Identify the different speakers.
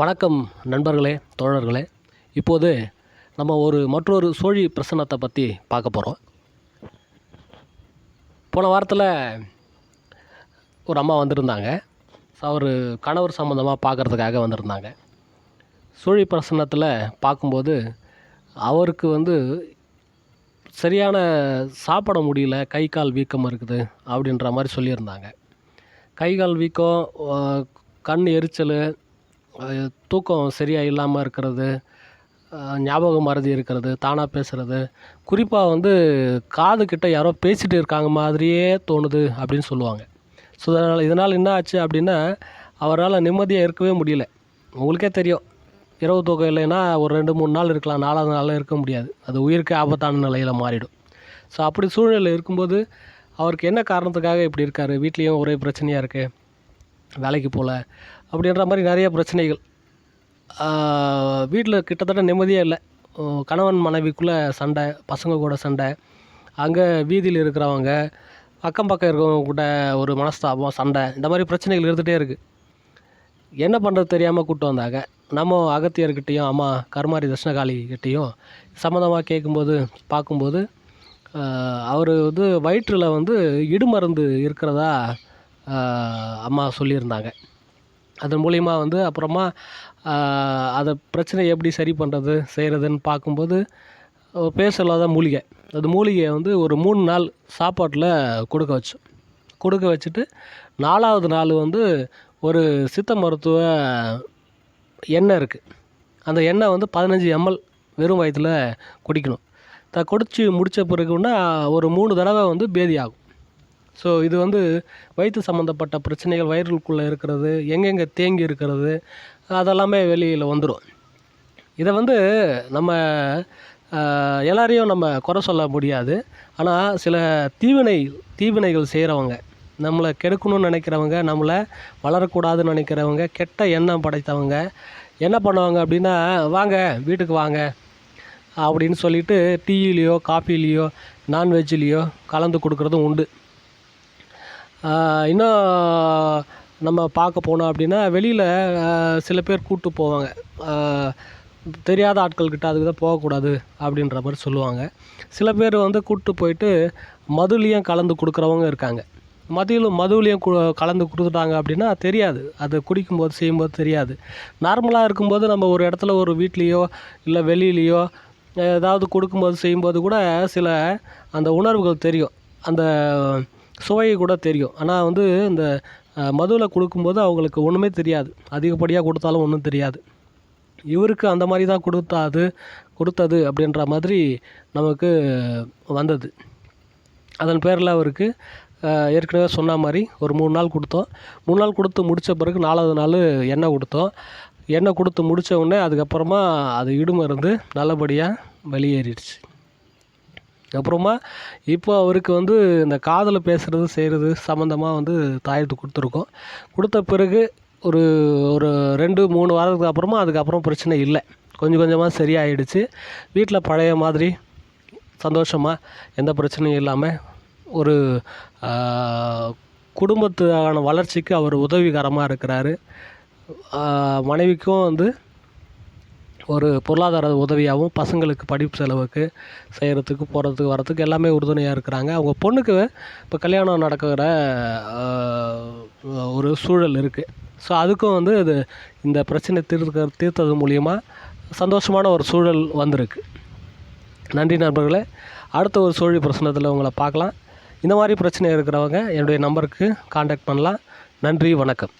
Speaker 1: வணக்கம் நண்பர்களே தோழர்களே. இப்போது நம்ம ஒரு மற்றொரு சோழி பிரசன்னத்தை பற்றி பார்க்க போகிறோம் போன வாரத்தில் ஒரு அம்மா வந்திருந்தாங்க. அவர் கணவர் சம்மந்தமாக பார்க்குறதுக்காக வந்திருந்தாங்க. சோழி பிரசன்னத்தில் பார்க்கும்போது அவருக்கு வந்து சரியான சாப்பிட முடியல கை கால் வீக்கம் இருக்குது அப்படின்ற மாதிரி சொல்லியிருந்தாங்க. கை கால் வீக்கம் கண் எரிச்சல் தூக்கம் சரியாக இல்லாமல் இருக்கிறது ஞாபகம் ஞாபக மறதி இருக்கிறது தானாக பேசுகிறது குறிப்பாக வந்து காது கிட்டே யாரோ பேசிகிட்டு இருக்காங்க மாதிரியே தோணுது அப்படின்னு சொல்லுவாங்க. ஸோ அதனால் இதனால் என்ன ஆச்சு அப்படின்னா அவரால் நிம்மதியாக இருக்கவே முடியல. உங்களுக்கே தெரியும். இரவு தூக்கம் இல்லைன்னா ஒரு ரெண்டு மூணு நாள் இருக்கலாம். நாலாவது நாள் இருக்க முடியாது. அது உயிருக்கு ஆபத்தான நிலையில் மாறிடும். ஸோ அப்படி சூழ்நிலை இருக்கும்போது அவருக்கு என்ன காரணத்துக்காக இப்படி இருக்கார்? வீட்லேயும் ஒரே பிரச்சனையாக இருக்குது வேலைக்கு போகல அப்படின்ற மாதிரி நிறைய பிரச்சனைகள். வீட்டில் கிட்டத்தட்ட நிம்மதியே இல்லை. கணவன் மனைவிக்குள்ளே சண்டை பசங்க கூட சண்டை. அங்கே வீதியில் இருக்கிறவங்க அக்கம் பக்கம் இருக்கிறவங்க கூட ஒரு மனஸ்தாபம் சண்டை இந்த மாதிரி பிரச்சனைகள் இருந்துகிட்டே இருக்குது என்ன பண்ணுறது தெரியாமல் கூப்பிட்டு வந்தாங்க. நம்ம அகத்தியர்கிட்டேயும் அம்மா கருமாரி தட்சிணகாளி கிட்டேயும் சம்மந்தமாக கேட்கும்போது பார்க்கும்போது அவர் வந்து வயிற்றில் வந்து இடுமருந்து இருக்கிறதா அம்மா சொல்லியிருந்தாங்க. அதன் மூலிமா வந்து அப்புறமா அதை பிரச்சனையை எப்படி சரி பண்ணுறது செய்கிறதுன்னு பார்க்கும்போது ஒரு பேர் சொல்லாத மூலிகை. அது மூலிகையை வந்து ஒரு மூணு நாள் சாப்பாட்டில் கொடுக்க வச்சோம். கொடுக்க வச்சுட்டு நாலாவது நாள் வந்து ஒரு சித்த மருத்துவ எண்ணெய் இருக்குது அந்த எண்ணெய் வந்து பதினஞ்சு எம்எல் வெறும் வயிற்றில் குடிக்கணும். த குடித்து முடித்த பிறகுன்னா ஒரு மூணு தடவை வந்து பேதி ஆகும். ஸோ இது வந்து வயிற்று சம்மந்தப்பட்ட பிரச்சனைகள் வயிறுக்குள்ளே இருக்கிறது எங்கெங்கே தேங்கி இருக்கிறது அதெல்லாமே வெளியில் வந்துடும் இதை வந்து நம்ம எல்லாரையும் நம்ம குறை சொல்ல முடியாது. ஆனால் சில தீவினை தீவினைகள் செய்கிறவங்க நம்மளை கெடுக்கணும்னு நினைக்கிறவங்க நம்மளை வளரக்கூடாதுன்னு நினைக்கிறவங்க கெட்ட எண்ணம் படைத்தவங்க என்ன பண்ணுவாங்க அப்படின்னா வாங்க வீட்டுக்கு வாங்க அப்படின்னு சொல்லிட்டு டீயிலையோ காஃபிலேயோ நான்வெஜ்லேயோ கலந்து கொடுக்குறதும் உண்டு. இன்னும் நம்ம பார்க்க போனோம் அப்படின்னா வெளியில் சில பேர் கூட்டு போவாங்க. தெரியாத ஆட்கள்கிட்ட அதுக்கு தான் போகக்கூடாது அப்படின்ற மாதிரி சொல்லுவாங்க. சில பேர் வந்து கூப்பிட்டு போயிட்டு மதுலேயும் கலந்து கொடுக்குறவங்க இருக்காங்க. மதியிலும் மதுவிலையும் கு கலந்து கொடுத்துட்டாங்க அப்படின்னா தெரியாது. அது குடிக்கும்போது செய்யும்போது தெரியாது. நார்மலாக இருக்கும்போது நம்ம ஒரு இடத்துல ஒரு வீட்லேயோ இல்லை வெளியிலையோ ஏதாவது கொடுக்கும்போது செய்யும்போது கூட சில அந்த உணர்வுகள் தெரியும். அந்த சுவை கூட தெரியும். ஆனால் வந்து இந்த மதுவில் கொடுக்கும்போது அவங்களுக்கு ஒன்றுமே தெரியாது. அதிகப்படியாக கொடுத்தாலும் ஒன்றும் தெரியாது. இவருக்கு அந்த மாதிரி தான் கொடுத்தாது கொடுத்தது அப்படின்ற மாதிரி நமக்கு வந்தது. அதன் பேரில் அவருக்கு ஏற்கனவே சொன்ன மாதிரி ஒரு மூணு நாள் கொடுத்தோம். மூணு நாள் கொடுத்து முடித்த பிறகு நாலாவது நாள் எண்ணெய் கொடுத்தோம். எண்ணெய் கொடுத்து முடித்த உடனே அதுக்கப்புறமா அது இடுமருந்து நல்லபடியாக வெளியேறிடுச்சு. அப்புறமா இப்போ அவருக்கு வந்து இந்த காதில் பேசுகிறது செய்கிறது சம்மந்தமாக வந்து தாயத்து கொடுத்துருக்கோம். கொடுத்த பிறகு ஒரு ஒரு ரெண்டு மூணு வாரத்துக்கு அப்புறமா அதுக்கப்புறம் பிரச்சனை இல்லை. கொஞ்சம் கொஞ்சமாக சரியாயிடுச்சு. வீட்டில் பழைய மாதிரி சந்தோஷமாக எந்த பிரச்சனையும் இல்லாமல் ஒரு குடும்பத்துக்கான வளர்ச்சிக்கு அவர் உதவிகரமாக இருக்கிறாரு. மனைவிக்கும் வந்து ஒரு பொருளாதார உதவியாகவும் பசங்களுக்கு படிப்பு செலவுக்கு செய்கிறதுக்கு போகிறதுக்கு வரத்துக்கு எல்லாமே உறுதுணையாக இருக்கிறாங்க. அவங்க பொண்ணுக்கு இப்போ கல்யாணம் நடக்கிற ஒரு சூழல் இருக்குது ஸோ அதுக்கும் வந்து இது இந்த பிரச்சனை தீர்க்க தீர்த்தது மூலிமா சந்தோஷமான ஒரு சூழல் வந்திருக்கு. நன்றி நண்பர்களே. அடுத்த ஒரு சூழல் பிரச்சனத்தில் உங்களை பார்க்கலாம். இந்த மாதிரி பிரச்சனை இருக்கிறவங்க என்னுடைய நம்பருக்கு காண்டாக்ட் பண்ணலாம். நன்றி வணக்கம்.